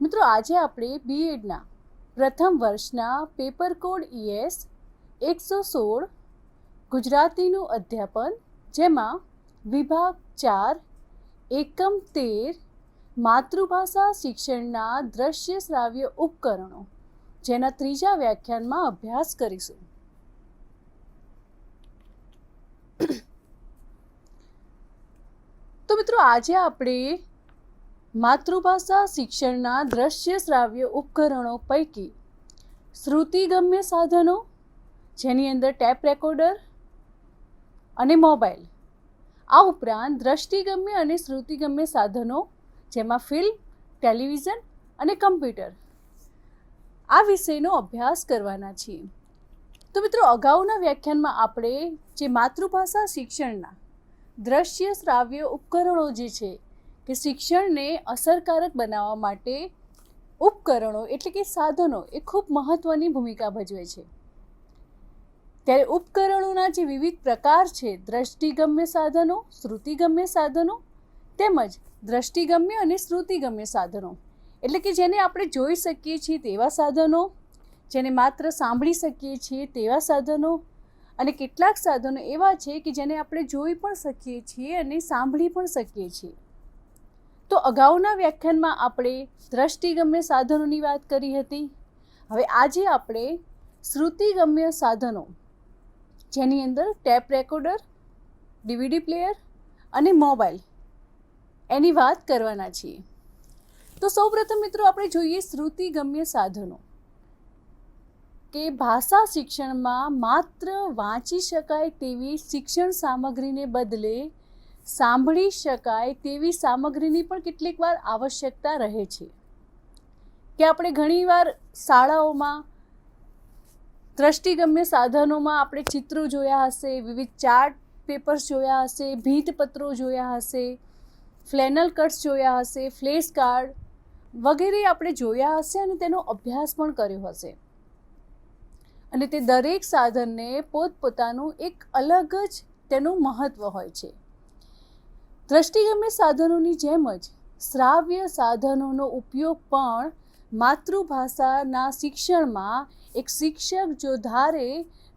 મિત્રો, આજે આપણે બીએડના પ્રથમ વર્ષના પેપર કોડ ઈએસ એકસો સોળ ગુજરાતીનું અધ્યાપન, જેમાં વિભાગ ચાર, એકમ તેર, માતૃભાષા શિક્ષણના દ્રશ્ય શ્રાવ્ય ઉપકરણો, જેના ત્રીજા વ્યાખ્યાનમાં અભ્યાસ કરીશું. તો મિત્રો, આજે આપણે માતૃભાષા શિક્ષણના દ્રશ્ય શ્રાવ્ય ઉપકરણો પૈકી શ્રુતિગમ્ય સાધનો, જેની અંદર ટેપ રેકોર્ડર અને મોબાઈલ. આ ઉપરાંત દ્રષ્ટિગમ્ય અને શ્રુતિગમ્ય સાધનો, જેમાં ફિલ્મ, ટેલિવિઝન અને કમ્પ્યુટર. આ વિષયનો અભ્યાસ કરવાના છીએ. તો મિત્રો, અગાઉના વ્યાખ્યાનમાં આપણે જે માતૃભાષા શિક્ષણના દ્રશ્ય શ્રાવ્ય ઉપકરણો જે છે કે શિક્ષણને અસરકારક બનાવવા માટે ઉપકરણો એટલે કે સાધનો એ ખૂબ મહત્ત્વની ભૂમિકા ભજવે છે. ત્યારે ઉપકરણોના જે વિવિધ પ્રકાર છે, દ્રષ્ટિગમ્ય સાધનો, શ્રુતિગમ્ય સાધનો તેમજ દ્રષ્ટિગમ્ય અને શ્રુતિગમ્ય સાધનો. એટલે કે જેને આપણે જોઈ શકીએ છીએ તેવા સાધનો, જેને માત્ર સાંભળી શકીએ છીએ તેવા સાધનો અને કેટલાક સાધનો એવા છે કે જેને આપણે જોઈ પણ શકીએ છીએ અને સાંભળી પણ શકીએ છીએ. તો અગાઉના વ્યાખ્યાનમાં આપણે દ્રષ્ટિગમ્ય સાધનોની વાત કરી હતી. હવે આજે આપણે શ્રુતિગમ્ય સાધનો, જેની અંદર ટેપ રેકોર્ડર, ડીવીડી પ્લેયર અને મોબાઈલ એની વાત કરવાના છીએ. તો સૌપ્રથમ મિત્રો આપણે જોઈએ શ્રુતિગમ્ય સાધનો, કે ભાષા શિક્ષણમાં માત્ર વાંચી શકાય તેવી શિક્ષણ સામગ્રીને બદલે સાંભળી શકાય તેવી સામગ્રીની પણ કેટલીક વાર આવશ્યકતા રહે છે. કે આપણે ઘણીવાર શાળાઓમાં, દ્રષ્ટિગમ્ય સાધનોમાં આપણે ચિત્રો જોયા હશે, વિવિધ ચાર્ટ પેપર્સ જોયા હશે, ભીંતપત્રો જોયા હશે, ફ્લેનલ કટ્સ જોયા હશે, ફ્લેશ કાર્ડ વગેરે આપણે જોયા હશે અને તેનો અભ્યાસ પણ કર્યો હશે. અને તે દરેક સાધનને પોતપોતાનું એક અલગ જ તેનું મહત્ત્વ હોય છે. દ્રષ્ટિગમ્ય સાધનોની જેમ જ શ્રાવ્ય સાધનોનો ઉપયોગ પણ માતૃભાષાના શિક્ષણમાં એક શિક્ષક જો ધારે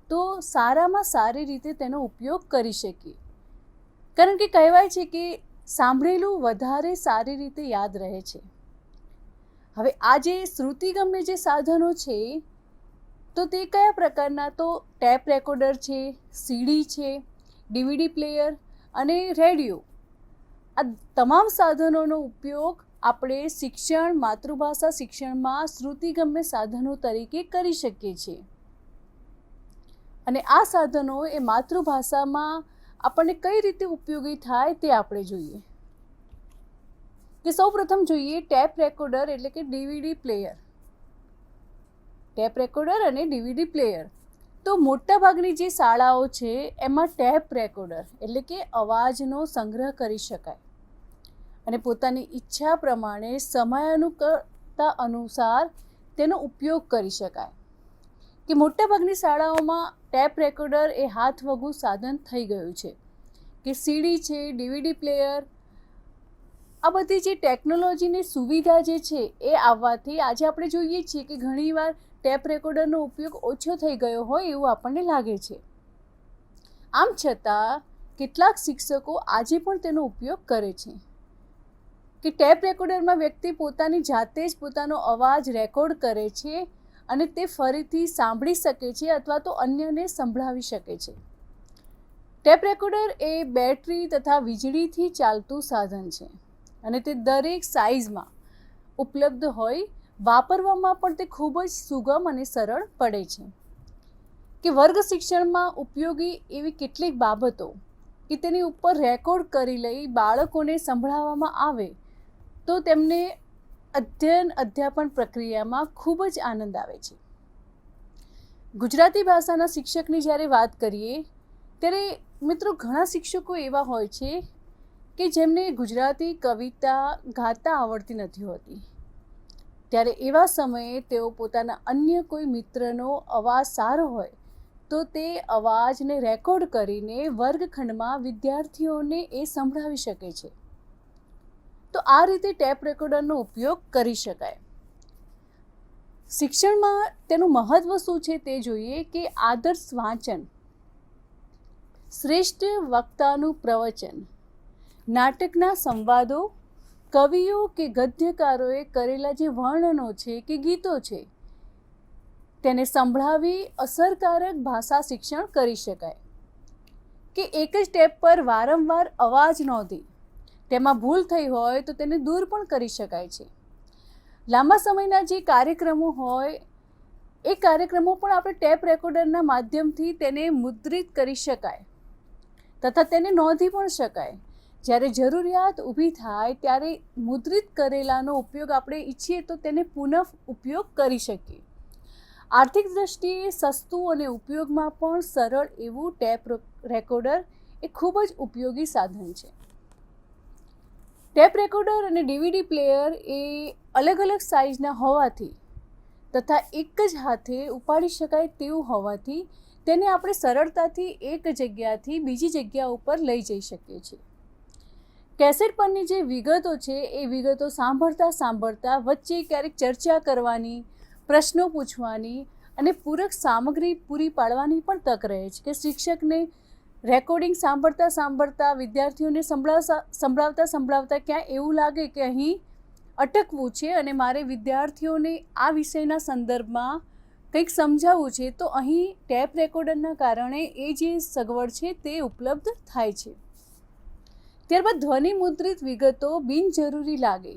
તો સારામાં સારી રીતે તેનો ઉપયોગ કરી શકીએ કારણ કે કહેવાય છે કે સાંભળેલું વધારે સારી રીતે યાદ રહે છે. હવે આ જે શ્રુતિગમ્ય જે સાધનો છે, તો તે કયા પ્રકારના? તો ટેપ રેકોર્ડર છે, સીડી છે, ડીવીડી પ્લેયર અને રેડિયો. આ તમામ સાધનોનો ઉપયોગ આપણે શિક્ષણ, માતૃભાષા શિક્ષણમાં શ્રુતિગમ્ય સાધનો તરીકે કરી શકીએ છીએ. અને આ સાધનો એ માતૃભાષામાં આપણને કઈ રીતે ઉપયોગી થાય તે આપણે જોઈએ. કે સૌપ્રથમ જોઈએ ટેપ રેકોર્ડર એટલે કે ડીવીડી પ્લેયર. ટેપ રેકોર્ડર અને ડીવીડી પ્લેયર. તો મોટાભાગની જે શાળાઓ છે, એમાં ટેપ રેકોર્ડર એટલે કે અવાજનો સંગ્રહ કરી શકાય. અને પોતાની ઈચ્છા પ્રમાણે સમયાનુકળતા અનુસાર તેનો ઉપયોગ કરી શકાય. કે મોટાભાગની શાળાઓમાં ટેપ રેકોર્ડર એ હાથ વગું સાધન થઈ ગયું છે. કે સીડી છે, ડીવીડી પ્લેયર, આ બધી જે ટેકનોલોજીની સુવિધા જે છે, એ આવવાથી આજે આપણે જોઈએ છીએ કે ઘણીવાર ટેપ રેકોર્ડરનો ઉપયોગ ઓછો થઈ ગયો હોય એવું આપણને લાગે છે. આમ છતાં, કેટલાક શિક્ષકો આજે પણ તેનો ઉપયોગ કરે છે. કે ટેપ રેકોર્ડરમાં વ્યક્તિ પોતાની જાતે જ પોતાનો અવાજ રેકોર્ડ કરે છે અને તે ફરીથી સાંભળી શકે છે અથવા તો અન્યને સંભળાવી શકે છે. ટેપ રેકોર્ડર એ બેટરી તથા વીજળીથી ચાલતું સાધન છે અને તે દરેક સાઇઝમાં ઉપલબ્ધ હોય વાપરવામાં પણ તે ખૂબ જ સુગમ અને સરળ પડે છે. કે વર્ગ શિક્ષણમાં ઉપયોગી એવી કેટલીક બાબતો કે તેની ઉપર રેકોર્ડ કરી લઈ બાળકોને સંભળાવવામાં આવે, તો તેમને અધ્યયન અધ્યાપન પ્રક્રિયામાં ખૂબ જ આનંદ આવે છે. ગુજરાતી ભાષાના શિક્ષકની જ્યારે વાત કરીએ, ત્યારે મિત્રો ઘણા શિક્ષકો એવા હોય છે કે જેમને ગુજરાતી કવિતા ગાતા આવડતી નથી હોતી. ત્યારે એવા સમયે તેઓ પોતાના અન્ય કોઈ મિત્રનો અવાજ સારો હોય, તો તે અવાજને રેકોર્ડ કરીને વર્ગખંડમાં વિદ્યાર્થીઓને એ સંભળાવી શકે છે. તો આ રીતે ટેપ રેકોર્ડરનો ઉપયોગ કરી શકાય. શિક્ષણમાં તેનું મહત્વ શું છે તે જોઈએ કે આદર્શ વાંચન, શ્રેષ્ઠ વક્તાનું પ્રવચન, નાટકના સંવાદો કવિઓ કે ગદ્યકારોએ કરેલા જે વર્ણનો છે કે ગીતો છે, તેને સંભળાવી અસરકારક ભાષા શિક્ષણ કરી શકાય. કે એક જ ટેપ પર વારંવાર અવાજ નોંધી તેમાં ભૂલ થઈ હોય તો તેને દૂર પણ કરી શકાય છે. લાંબા સમયના જે કાર્યક્રમો હોય, એ કાર્યક્રમો પણ આપણે ટેપ રેકોર્ડરના માધ્યમથી તેને મુદ્રિત કરી શકાય, તથા તેને નોંધી પણ શકાય. જ્યારે જરૂરિયાત ઊભી થાય ત્યારે મુદ્રિત કરેલાનો ઉપયોગ આપણે ઈચ્છીએ તો તેને પુનઃ ઉપયોગ કરી શકીએ. આર્થિક દ્રષ્ટિએ સસ્તું અને ઉપયોગમાં પણ સરળ એવું ટેપ રેકોર્ડર એ ખૂબ જ ઉપયોગી સાધન છે. ટેપ રેકોર્ડર અને ડીવીડી પ્લેયર એ અલગ અલગ સાઇઝના હોવાથી તથા એક જ હાથે ઉપાડી શકાય તેવું હોવાથી તેને આપણે સરળતાથી એક જગ્યાથી બીજી જગ્યા ઉપર લઈ જઈ શકીએ છીએ. કેસેટ પરની જે વિગતો છે, એ વિગતો સાંભળતા સાંભળતા વચ્ચે ક્યારેક ચર્ચા કરવાની, પ્રશ્નો પૂછવાની અને પૂરક સામગ્રી પૂરી પાડવાની પણ તક રહે છે કે શિક્ષકને રેકોર્ડિંગ સાંભળતા સાંભળતા, વિદ્યાર્થીઓને સંભળાવતા સંભળાવતા સંભળાવતા ક્યાં એવું લાગે કે અહીં અટકવું છે અને મારે વિદ્યાર્થીઓને આ વિષયના સંદર્ભમાં કંઈક સમજાવવું છે, તો અહીં ટેપ રેકોર્ડરના કારણે એ જે સગવડ છે તે ઉપલબ્ધ થાય છે. ત્યારબાદ ધ્વનિ મુદ્રિત વિગતો બિનજરૂરી લાગે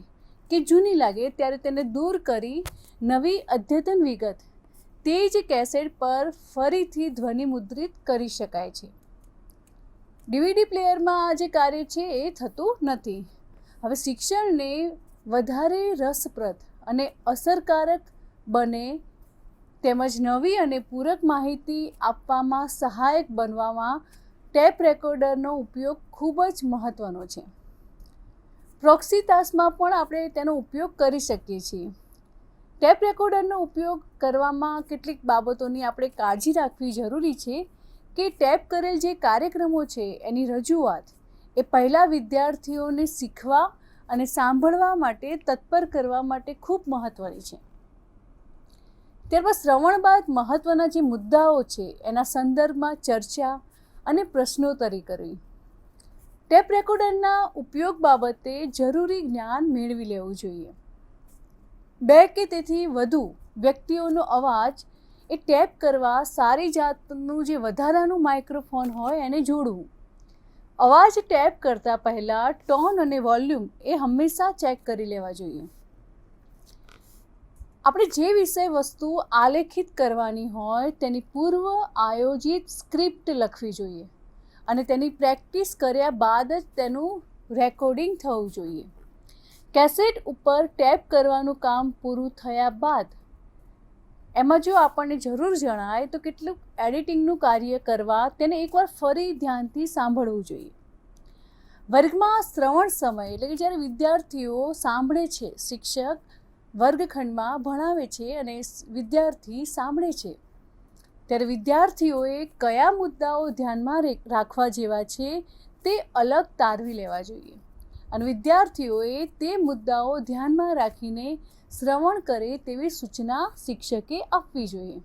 કે જૂની લાગે ત્યારે તેને દૂર કરી નવી અદ્યતન વિગત તે જ કેસેટ પર ફરીથી ધ્વનિ મુદ્રિત કરી શકાય છે. ડીવીડી પ્લેયરમાં આ જે કાર્ય છે એ થતું નથી. હવે શિક્ષણને વધારે રસપ્રદ અને અસરકારક બને તેમજ નવી અને પૂરક માહિતી આપવામાં સહાયક બનવામાં ટેપ રેકોર્ડરનો ઉપયોગ ખૂબ જ મહત્ત્વનો છે. પ્રોક્સી તાસમાં પણ આપણે તેનો ઉપયોગ કરી શકીએ છીએ. ટેપ રેકોર્ડરનો ઉપયોગ કરવામાં કેટલીક બાબતોની આપણે કાળજી રાખવી જરૂરી છે કે ટેપ કરેલ જે કાર્યક્રમો છે, એની રજૂઆત એ પહેલાં વિદ્યાર્થીઓને શીખવા અને સાંભળવા માટે તત્પર કરવા માટે ખૂબ મહત્ત્વની છે. ત્યારબાદ શ્રવણ બાદ મહત્ત્વના જે મુદ્દાઓ છે, એના સંદર્ભમાં ચર્ચા અને પ્રશ્નોત્તરી કરવી. ટેપ રેકોર્ડરના ઉપયોગ બાબતે જરૂરી જ્ઞાન મેળવી લેવું જોઈએ. બે કે તેથી વધુ વ્યક્તિઓનો અવાજ એ ટેપ કરવા સારી જાતનું જે વધારાનું માઇક્રોફોન હોય એને જોડવું. અવાજ ટેપ કરતાં પહેલાં ટોન અને વોલ્યુમ એ હંમેશા ચેક કરી લેવા જોઈએ. આપણે જે વિષય વસ્તુ આલેખિત કરવાની હોય તેની પૂર્વ આયોજિત સ્ક્રિપ્ટ લખવી જોઈએ અને તેની પ્રેક્ટિસ કર્યા બાદ જ તેનું રેકોર્ડિંગ થવું જોઈએ. કેસેટ ઉપર ટેપ કરવાનું કામ પૂરું થયા બાદ એમાં જો આપણને જરૂર જણાય તો કેટલુંક એડિટિંગનું કાર્ય કરવા તેને એકવાર ફરી ધ્યાનથી સાંભળવું જોઈએ. વર્ગમાં શ્રવણ સમય એટલે કે જ્યારે વિદ્યાર્થીઓ સાંભળે છે, શિક્ષક વર્ગખંડમાં ભણાવે છે અને વિદ્યાર્થી સાંભળે છે. ત્યારે વિદ્યાર્થીઓએ કયા મુદ્દાઓ ધ્યાનમાં રાખવા જેવા છે તે અલગ તારવી લેવા જોઈએ. અને વિદ્યાર્થીઓએ તે મુદ્દાઓ ધ્યાનમાં રાખીને શ્રવણ કરે તેવી સૂચના શિક્ષકે આપવી જોઈએ.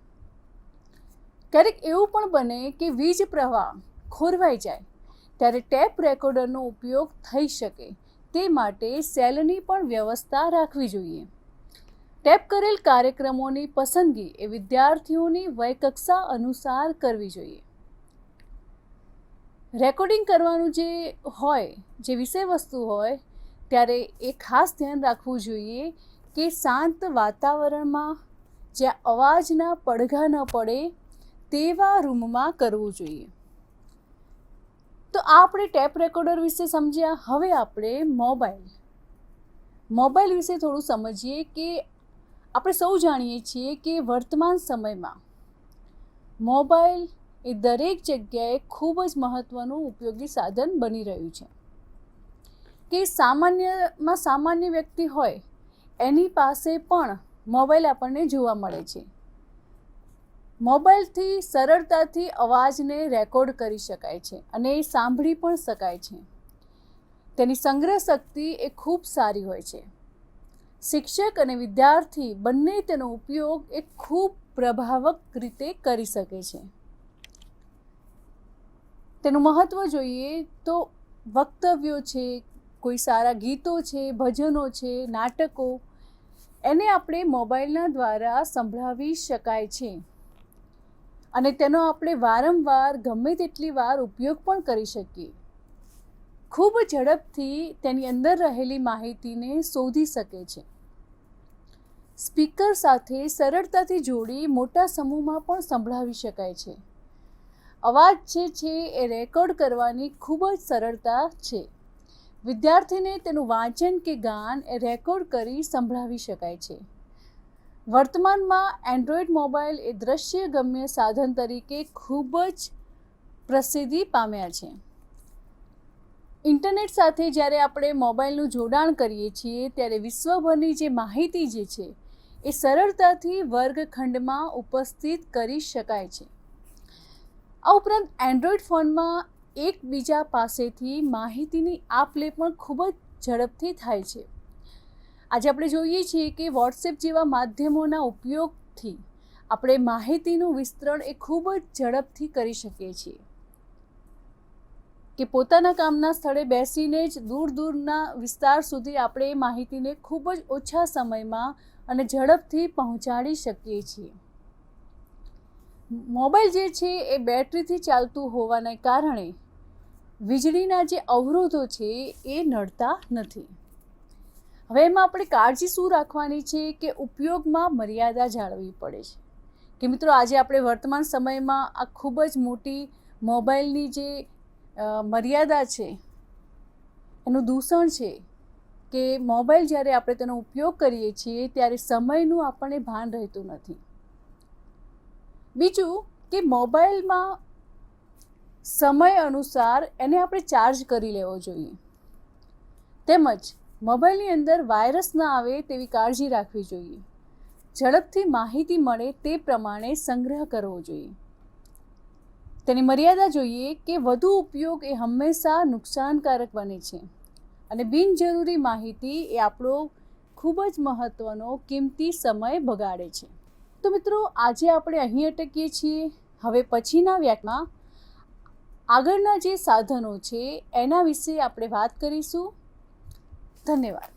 ક્યારેક એવું પણ બને કે વીજ પ્રવાહ ખોરવાઈ જાય, ત્યારે ટેપ રેકોર્ડરનો ઉપયોગ થઈ શકે. તે માટે સેલની પણ વ્યવસ્થા રાખવી જોઈએ. ટેપ કરેલ કાર્યક્રમોની પસંદગી એ વિદ્યાર્થીઓની વયકક્ષા અનુસાર કરવી જોઈએ. રેકોર્ડિંગ કરવાનું જે હોય, જે વિષય વસ્તુ હોય, ત્યારે એ ખાસ ધ્યાન રાખવું જોઈએ કે શાંત વાતાવરણમાં જ્યાં અવાજના પડઘા ન પડે તેવા રૂમમાં કરવું જોઈએ. તો આ આપણે ટેપ રેકોર્ડર વિશે સમજ્યા, હવે આપણે મોબાઈલ. મોબાઈલ વિશે થોડું સમજીએ કે આપણે સૌ જાણીએ છીએ કે વર્તમાન સમયમાં મોબાઈલ એ દરેક જગ્યાએ ખૂબ જ મહત્ત્વનું ઉપયોગી સાધન બની રહ્યું છે. કે સામાન્યમાં સામાન્ય વ્યક્તિ હોય, એની પાસે પણ મોબાઈલ આપણને જોવા મળે છે. મોબાઈલથી સરળતાથી અવાજને રેકોર્ડ કરી શકાય છે અને એ સાંભળી પણ શકાય છે. તેની સંગ્રહ શક્તિ એ ખૂબ સારી હોય છે. શિક્ષક અને વિદ્યાર્થી બંને તેનો ઉપયોગ એ ખૂબ પ્રભાવક રીતે કરી શકે છે. તેનું મહત્ત્વ જોઈએ તો વક્તવ્યો છે, કોઈ સારા ગીતો છે, ભજનો છે, નાટકો, એને આપણે મોબાઈલના દ્વારા સંભળાવી શકાય છે. અને તેનો આપણે વારંવાર ગમે તેટલી વાર ઉપયોગ પણ કરી શકીએ. ખૂબ ઝડપથી તેની અંદર રહેલી માહિતીને શોધી શકે છે. સ્પીકર સાથે સરળતાથી જોડી મોટા સમૂહમાં પણ સંભળાવી શકાય છે. અવાજ જે છે એ રેકોર્ડ કરવાની ખૂબ જ સરળતા છે. વિદ્યાર્થીને તેનું વાંચન કે ગાન એ રેકોર્ડ કરી સંભળાવી શકાય છે. વર્તમાનમાં એન્ડ્રોઈડ મોબાઈલ એ દ્રશ્ય ગમ્ય સાધન તરીકે ખૂબ જ પ્રસિદ્ધિ પામ્યા છે. ઇન્ટરનેટ સાથે જ્યારે આપણે મોબાઈલનું જોડાણ કરીએ છીએ, ત્યારે વિશ્વભરની જે માહિતી જે છે, એ સરળતાથી વર્ગખંડમાં ઉપસ્થિત કરી શકાય છે. આ ઉપરાંત એન્ડ્રોઈડ ફોનમાં એકબીજા પાસેથી માહિતીની આપ લે પણ ખૂબ જ ઝડપથી થાય છે. આજે આપણે જોઈએ છીએ કે વોટ્સએપ જેવા માધ્યમોના ઉપયોગથી આપણે માહિતીનું વિસ્તરણ એ ખૂબ જ ઝડપથી કરી શકીએ છીએ. કે પોતાના કામના સ્થળે બેસીને જ દૂર દૂરના વિસ્તાર સુધી આપણે એ માહિતીને ખૂબ જ ઓછા સમયમાં અને ઝડપથી પહોંચાડી શકીએ છીએ. મોબાઈલ જે છે એ બેટરીથી ચાલતું હોવાને કારણે વીજળીના જે અવરોધો છે એ નડતા નથી. હવે એમાં આપણે કાળજી શું રાખવાની છે કે ઉપયોગમાં મર્યાદા જાળવવી પડે છે? કે મિત્રો આજે આપણે વર્તમાન સમયમાં આ ખૂબ જ મોટી મોબાઈલની જે મર્યાદા છે, એનું દૂષણ છે કે મોબાઈલ જ્યારે આપણે તેનો ઉપયોગ કરીએ છીએ ત્યારે સમયનું આપણને ભાન રહેતું નથી. બીજું કે મોબાઈલમાં સમય અનુસાર એને આપણે ચાર્જ કરી લેવો જોઈએ. તેમજ મોબાઈલની અંદર વાયરસ ના આવે તેવી કાળજી રાખવી જોઈએ. ઝડપથી માહિતી મળે તે પ્રમાણે સંગ્રહ કરવો જોઈએ. તેની મર્યાદા જોઈએ કે વધુ ઉપયોગ એ હંમેશા નુકસાનકારક બને છે. અને બિનજરૂરી માહિતી એ આપણો ખૂબ જ મહત્ત્વનો કિંમતી સમય બગાડે છે. તો મિત્રો, આજે આપણે અહીં અટકીએ છીએ. હવે પછીના વ્યાકમાં આગળના જે સાધનો છે એના વિશે આપણે વાત કરીશું. ધન્યવાદ.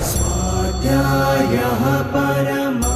સ્વાધ્યાય પરમા